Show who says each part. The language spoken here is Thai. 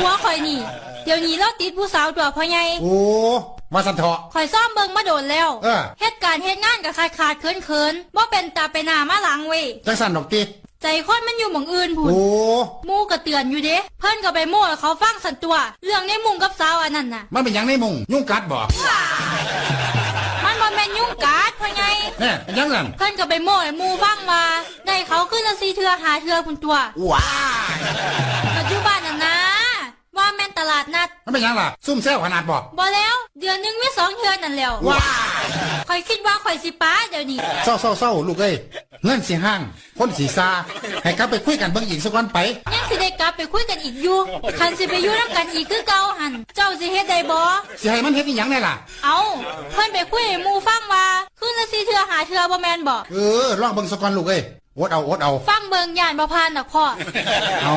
Speaker 1: ผัวข่อยนี่ เดี๋ยวนี้เราติดผู้สาวตัวพ่อใหญ่
Speaker 2: โอ้ว่าสันเถาะ
Speaker 1: ข่อยซ่อมเบิงมาโดนแล้ว
Speaker 2: เออ
Speaker 1: เหตุการณ์เหตุงานกับขาดขาดเคินเคินบ่เป็นตาไปหน้ามาหลังเว้ย
Speaker 2: จังสันดอกติ
Speaker 1: ใจคนมันอยู่หม่องอื่นพุ่น
Speaker 2: โอ้
Speaker 1: หมู่ก็เตือนอยู่เด้เพิ่นก็ไปโม่ให้เขาฟังสันตัว เรื่องในมุงกับสาวอันนั้นน่ะ
Speaker 2: มันเป็นหยังในมุงยุ่งกัดบ่
Speaker 1: มันบ่แม่นยุ่งกัดพ่อใหญ่
Speaker 2: แน่เป็นหยังนั่น
Speaker 1: เพิ่นก็ไปโม่ให้หมู่ฟังว่าได้เขาขึ้นละสีเทือหาเทือพุ่นตัว
Speaker 2: ว้า
Speaker 1: ปั ดนัด
Speaker 2: มันเป็นหยังล่ะ ซุ่มแซวขนาดบ่
Speaker 1: บ่แล้ว เดือนหนึงมีสองเทือนั่นแหล้ว
Speaker 2: ว้า
Speaker 1: ข่อยคิดว่าข่อยสิป้าเดี๋ยวนี้
Speaker 2: เศร้าเศร้าเศร้าลูกเอ้ยเงินสีห้าง คนสีซาให้กลับไปคุยกันเบิ่งอีกสักวันไป
Speaker 1: ยังสิได้กลับไปคุยกันอีกอยู่ คันสิไปอยู่น้ำกันอีกคือเก่าหัน เจ้าสิเฮ็ดได้บ่
Speaker 2: สิให้มันเฮ็ดอีหยังได้ล่ะ
Speaker 1: เอาเพิ่นไปคุยให้หมู่ฟังว่าคืนละสีเทือหาเทือบ่แม่นบ่
Speaker 2: เออลองเบิ่งสักวันลูกเอ้ยอดเอาอดเอา
Speaker 1: ฟังเบิงย่านบ่ผ่านดอกพ่อ
Speaker 2: เอา